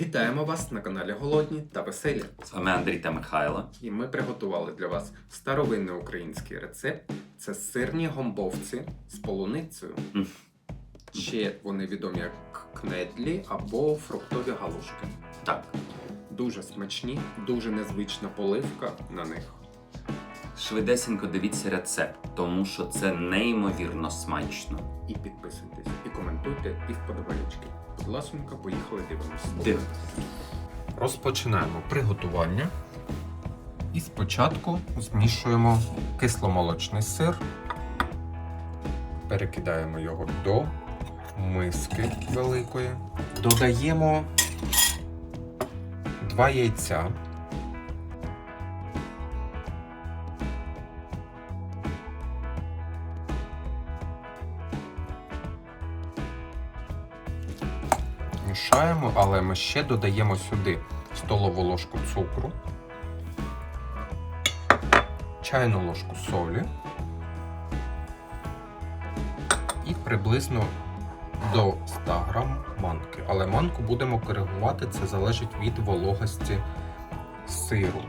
Вітаємо вас на каналі Голодні та Веселі. З вами Андрій та Михайло. І ми приготували для вас старовинний український рецепт. Це сирні гомбовці з полуницею. Ще вони відомі як кнедлі або фруктові галушки. Так, Дуже смачні, дуже незвична поливка на них. Швидесенько дивіться рецепт, тому що це неймовірно смачно. І підписуйтесь, і коментуйте, і вподобайочки. Будь ласунка, поїхали дивимося. Дивимось. Розпочинаємо приготування. І спочатку змішуємо кисломолочний сир, перекидаємо його до миски великої. Додаємо 2 яйця. Мішаємо, але ми ще додаємо сюди столову ложку цукру, чайну ложку солі і приблизно до 100 грам манки. Але манку будемо коригувати, це залежить від вологості сиру.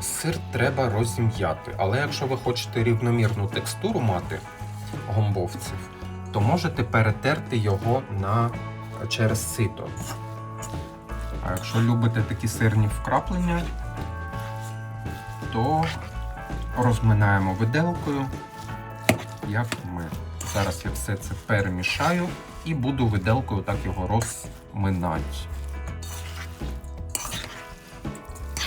Сир треба розім'яти, але якщо ви хочете рівномірну текстуру мати гомбовців, то можете перетерти його на через сито. А якщо любите такі сирні вкраплення, то розминаємо виделкою, як ми. Зараз я все це перемішаю і буду виделкою так його розминати.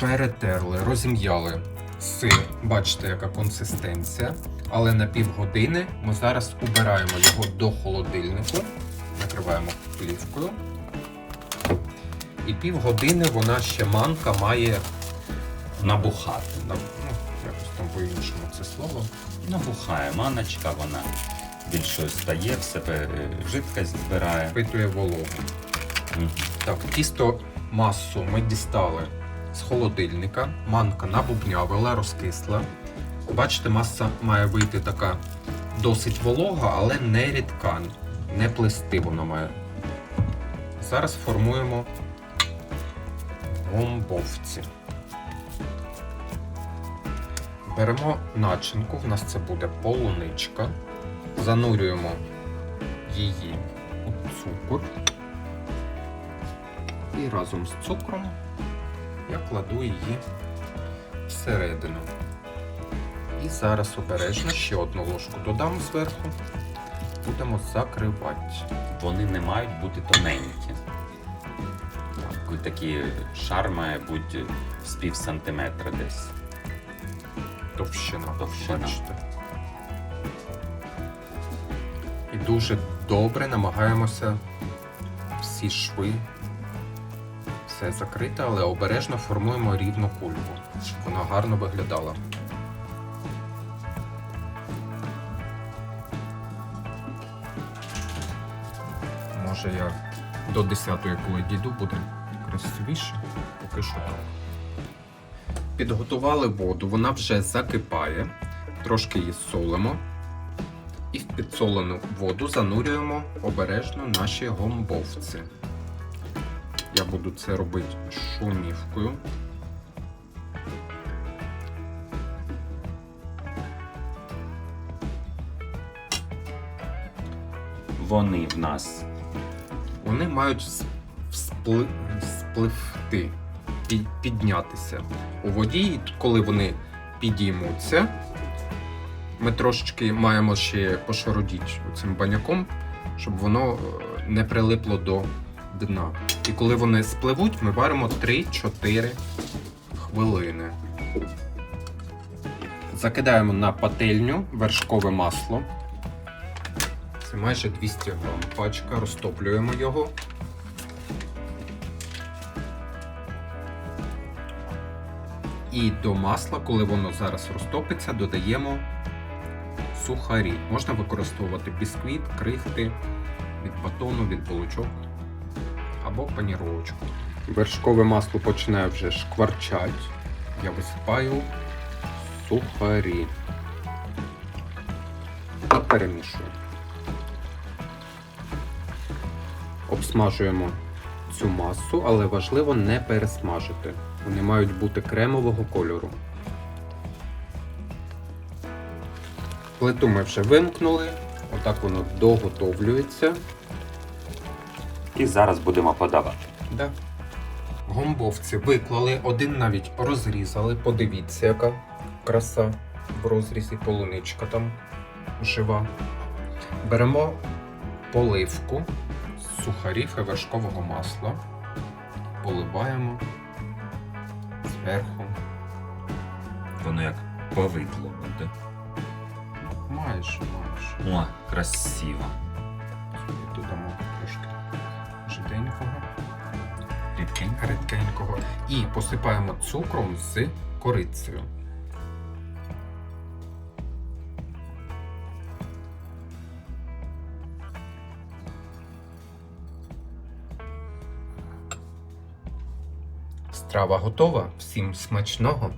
Перетерли, розім'яли сир. Бачите, яка консистенція. Але на півгодини ми зараз убираємо його до холодильнику, накриваємо плівкою. І півгодини вона ще манка має Набухати. ну, якось там по-іншому це слово. Набухає маночка, вона більшою стає, в себе е, жидкость збирає. Впитує вологу. Мгм. Так, тісто масу ми дістали з холодильника. Манка набубнявила, розкисла. Бачите, маса має вийти така досить волога, але не рідка, не плести вона має. Зараз формуємо гомбовці. Беремо начинку, в нас це буде полуничка. Занурюємо її у цукор. І разом з цукром я кладу її всередину. І зараз обережно ще одну ложку додам зверху. Будемо закривати. Вони не мають бути тоненькі. Так, Такий шар має бути з пів сантиметра десь. Товщина. Товщина. Бачите? І дуже добре намагаємося всі шви. Все закрите, але обережно формуємо рівну кульку, щоб вона гарно виглядала. Може я до 10-ї, коли дійду, буде красивіше, поки що так. Підготували воду, вона вже закипає, трошки її солимо. І в підсолену воду занурюємо обережно наші гомбовці. Я буду це робити шумівкою. Вони в нас Вони мають вспли... спливти, пі- піднятися у воді, і коли вони підіймуться, ми трошечки маємо ще пошародіти цим баняком, щоб воно е, не прилипло до дна. І коли вони спливуть, ми варимо 3-4 хвилини. Закидаємо на пательню вершкове масло. Це майже 200 грам пачка, розтоплюємо його. І до масла, коли воно зараз розтопиться, додаємо сухарі. Можна використовувати бісквіт, крихти від батону, від булочок або паніровочку. Вершкове масло починає вже шкварчати. Я висипаю сухарі. І перемішую. Обсмажуємо цю масу, але важливо не пересмажити. Вони мають бути кремового кольору. Плиту ми вже вимкнули. Отак воно доготовлюється. І зараз будемо подавати. Да. Гомбовці виклали, один навіть розрізали. Подивіться, яка краса в розрізі, полуничка там жива. Беремо поливку сухарів і вершкового масла. Поливаємо зверху. Воно як повидло буде. Майже, майже. О, красиво. Додамо трошки жиденького. Рідкенько. редкенького і посипаємо цукром з корицею. Страва готова. Всім смачного!